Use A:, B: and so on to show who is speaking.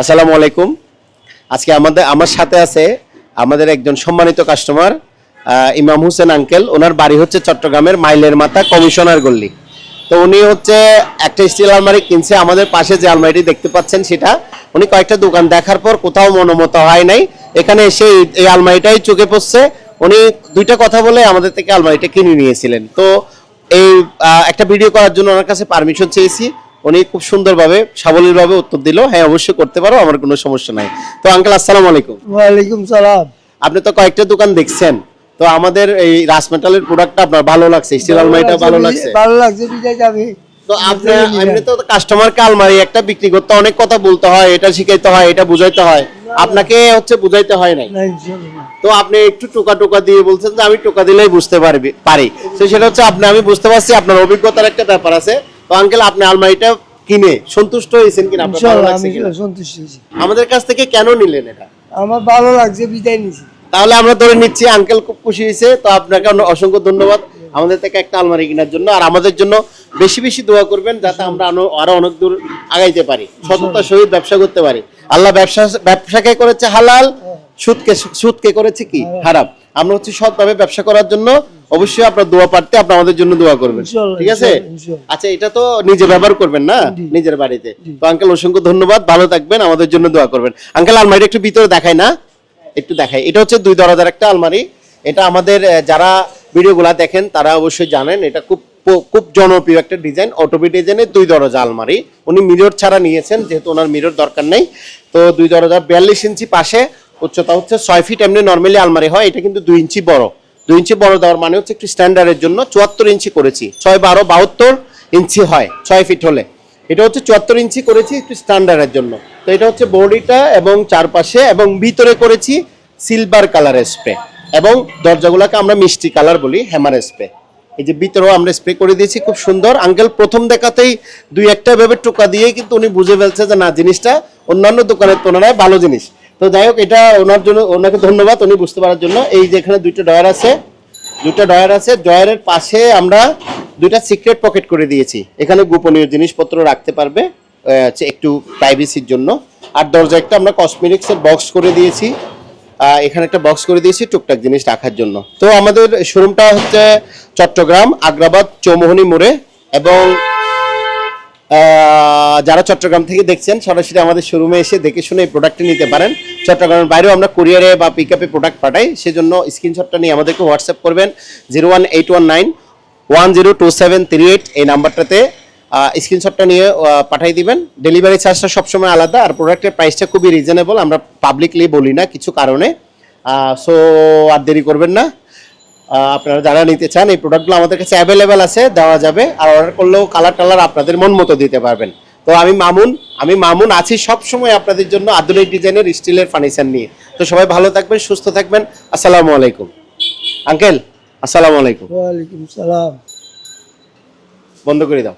A: আসসালামু আলাইকুম। আজকে আমাদের আমার সাথে আছে আমাদের একজন সম্মানিত কাস্টমার ইমাম হোসেন আঙ্কেল ওনার বাড়ি হচ্ছে চট্টগ্রামের মাইলের মাথা কমিশনার গল্লি তো উনি হচ্ছে একটা স্টিল আলমারি কিনছে। আমাদের পাশে যে আলমারিটি দেখতে পাচ্ছেন সেটা, উনি কয়েকটা দোকান দেখার পর কোথাও মনোমত হয় নাই। এখানে এসে এই- আলমারিটাই চোখে পড়ছে। উনি দুইটা কথা বলে আমাদের থেকে আলমারিটা কিনে নিয়েছিলেন। তো এই একটা ভিডিও করার জন্য ওনার কাছে পারমিশন চেয়েছি। উনি খুব সুন্দরভাবে সাবলীলভাবে উত্তর দিল হ্যাঁ অবশ্যই করতে পারো আমার কোনো সমস্যা নাই। তো আঙ্কেল আসসালামু আলাইকুম।
B: ওয়ালাইকুম সালাম।
A: আপনি তো কয়েকটা দোকান দেখছেন তো আমাদের এই রাসমেটালের প্রোডাক্টটা আপনার ভালো লাগছে স্টিল আলমারিটা ভালো লাগছে?
B: ভালো লাগছে বিজয় যাবে
A: তো আপনি এমনি তো কাস্টমারকে আলমারি একটা বিক্রি করতে অনেক কথা বলতে হয় এটা শিখাইতে হয় এটা বুঝাইতে হয়। আপনাকে হচ্ছে বুঝাইতে হয় নাই। তো আপনি একটু টোকা টোকা দিয়ে বলছেন যে আমি টোকা দিলেই বুঝতে পারবি পারি। তো সেটা হচ্ছে আপনি আমি বুঝতে পারছি আপনার অভিজ্ঞতার একটা ব্যাপার আছে। তো আঙ্কেল আপনি আলমারিটা কিনে সন্তুষ্ট হয়েছেন কিনা? আপনার ভালো লাগছে কিনা?
B: সন্তুষ্ট হয়েছি।
A: আমাদের কাছ থেকে কেন নিলেন এটা?
B: আমার ভালো লাগছে বিদায় নিছি।
A: তাহলে আমরা ধরে নিচ্ছি আঙ্কেল খুব খুশি হয়েছে তো আপনাকে অসংখ্য ধন্যবাদ। আমাদের থেকে একটা আলমারি কেনার জন্য আর আমাদের জন্য বেশি বেশি দোয়া করবেন যাতে আমরা আনো- আরও অনেক দূর আগাইতে পারি সততার সহিত ব্যবসা করতে পারি। আল্লাহ ব্যবসা ব্যবসাকে করেছে হালাল সুদকে সুদকে করেছে কি? হারাম। আমরা হচ্ছে সৎভাবে ব্যবসা করার জন্য অবশ্যই আপনার দোয়া পারতে আপনি আমাদের জন্য দোয়া করবেন। ঠিক আছে। আচ্ছা এটা তো নিজে ব্যবহার করবেন না? নিজের বাড়িতে। তো আঙ্কেল অসংখ্য ধন্যবাদ। ভালো থাকবেন আমাদের জন্য দোয়া করবেন। আঙ্কেল আলমারি একটু ভিতরে দেখায় না? একটু দেখাই। এটা হচ্ছে দুই দরজার একটা আলমারি। এটা আমাদের যারা ভিডিওগুলা দেখেন তারা অবশ্যই জানেন এটা খুব খুব জনপ্রিয় একটা ডিজাইন অটোপি ডিজাইনের দুই দরজা আলমারি। উনি মিরর ছাড়া নিয়েছেন যেহেতু ওনার মিরর দরকার নেই। তো দুই দরজা বিয়াল্লিশ ইঞ্চি পাশে উচ্চতা হচ্ছে ছয় ফিট এমনি নর্মালি আলমারি হয়। এটা কিন্তু দুই ইঞ্চি বড়। দুই ইঞ্চি বড় দেওয়ার মানে হচ্ছে একটু স্ট্যান্ডার্ডের জন্য চুয়াত্তর ইঞ্চি করেছি। ছয় বারো বাহাত্তর ইঞ্চি হয়, ছয় ফিট হলে। এটা হচ্ছে চুয়াত্তর ইঞ্চি করেছি একটু স্ট্যান্ডার্ডের জন্য। তো এটা হচ্ছে বডিটা এবং চারপাশে এবং ভিতরে করেছি সিলভার কালারের স্প্রে এবং দরজাগুলোকে আমরা মিষ্টি কালার বলি হ্যামার স্প্রে এই যে ভিতরেও আমরা স্প্রে করে দিয়েছি, খুব সুন্দর। আঙ্কেল প্রথম দেখাতেই দুই একটা ভেবে টোকা দিয়ে কিন্তু উনি বুঝে ফেলছে যে না, জিনিসটা অন্যান্য দোকানের তুলনায় ভালো জিনিস। তো যাই হোক, এটা ওনার জন্য ওনাকে ধন্যবাদ, উনি বুঝতে পারার জন্য। এই যে এখানে দুইটা ডয়ার আছে, দুইটা ডয়ার আছে ডয়ারের পাশে আমরা দুইটা সিক্রেট পকেট করে দিয়েছি। এখানে গোপনীয় জিনিসপত্র রাখতে পারবে একটু প্রাইভেসির জন্য। আর দরজা একটা আমরা কসমেটিক্সের বক্স করে দিয়েছি। এখানে একটা বক্স করে দিয়েছি টুকটাক জিনিস রাখার জন্য। তো আমাদের শোরুমটা হচ্ছে চট্টগ্রাম, আগ্রাবাদ, চৌমোহনী মোড়ে এবং যারা চট্টগ্রাম থেকে দেখছেন, সরাসরি আমাদের শোরুমে এসে দেখে শুনে এই প্রোডাক্টটি নিতে পারেন। চট্টগ্রামের বাইরেও আমরা কুরিয়ারে বা পিক আপে প্রোডাক্ট পাঠাই। সেজন্য স্ক্রিনশটটা নিয়ে আমাদেরকে হোয়াটসঅ্যাপ করবেন zero one eight one nine one zero two seven three eight এই নাম্বারটাতে। স্ক্রিনশটটা নিয়ে পাঠিয়ে দিবেন। ডেলিভারি চার্জটা সবসময় আলাদা, আর প্রোডাক্টের প্রাইসটা খুবই রিজনেবল আমরা পাবলিকলি বলি না কিছু কারণে। সো আর দেরি করবেন না। আপনারা যারা নিতে চান এই প্রোডাক্টগুলো আমাদের কাছে অ্যাভেলেবেল আছে দেওয়া যাবে। আর অর্ডার করলেও কালার টালার আপনাদের মন মতো দিতে পারবেন। তো আমি মামুন আমি মামুন আছি সবসময় আপনাদের জন্য আধুনিক ডিজাইনের স্টিলের ফার্নিচার নিয়ে। তো সবাই ভালো থাকবেন সুস্থ থাকবেন। আসসালামু আলাইকুম। আঙ্কেল আসসালামু আলাইকুম।
B: ওয়ালাইকুম সালাম।
A: বন্ধ করে দাও।